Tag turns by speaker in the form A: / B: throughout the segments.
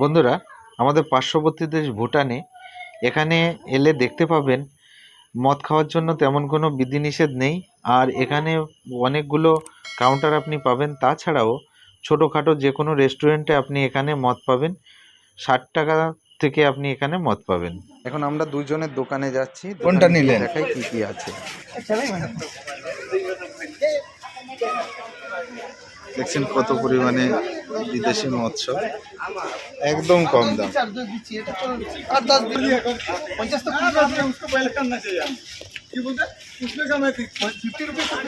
A: বন্ধুরা, আমাদের পার্শ্ববর্তী দেশ ভুটানে এখানে এলে দেখতে পাবেন, মদ খাওয়ার জন্য তেমন কোনো বিধিনিষেধ নেই। আর এখানে অনেকগুলো কাউন্টার আপনি পাবেন। তাছাড়াও ছোটোখাটো যে কোনো রেস্টুরেন্টে আপনি এখানে মদ পাবেন। ষাট টাকা থেকে আপনি এখানে মদ পাবেন এখন আমরা দুজনের দোকানে যাচ্ছি
B: কোনটা নিলেন?
A: দেখাই কি কি আছে দেখছেন কত পরিমাণে বিদেশি মৎস্য একদম কম দাম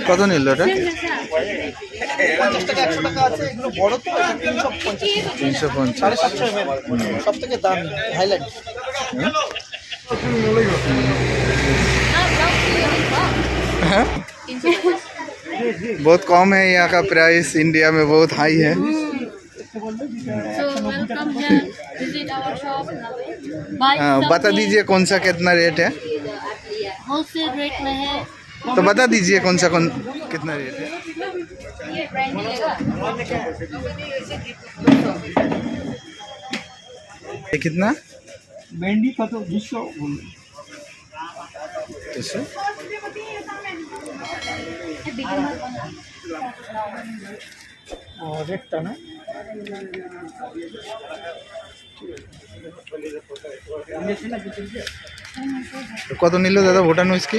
A: কত নিল এটা তিনশো পঞ্চাশ
B: সব থেকে দাম হাইলাইট
A: बहुत कम है यहाँ का प्राइस इंडिया में बहुत हाई है
C: So welcome here. Visit our shop. Buy
A: हाँ, बता
C: something.
A: दीजिए कौन सा कितना रेट है
C: होलसेल रेट में है।
A: तो बता दीजिए कौन सा कौन कितना रेट है? ये कितना?
B: भेंडी का तो
A: बीस
B: सौ रेट था
A: ना কত নিল দাদা ভুটান উইস্কি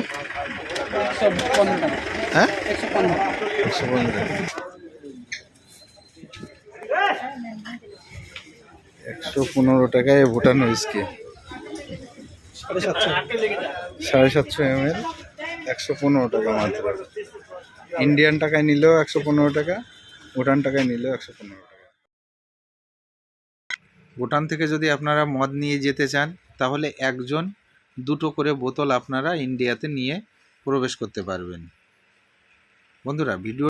A: হ্যাঁ?
B: একশো
A: একশো পনেরো টাকায় ভুটান উইস্কি সাড়ে সাতশো এম এল, একশো পনেরো টাকা মাত্র। ইন্ডিয়ান টাকায় নিলেও একশো পনেরো টাকা, ভুটান টাকায় নিলেও একশো পনেরো টাকা। ভুটান থেকে যদি আপনারা মদ নিয়ে যেতে চান, তাহলে একজন দুটো করে বোতল আপনারা ইন্ডিয়াতে নিয়ে প্রবেশ করতে পারবেন। বন্ধুরা ভিডিও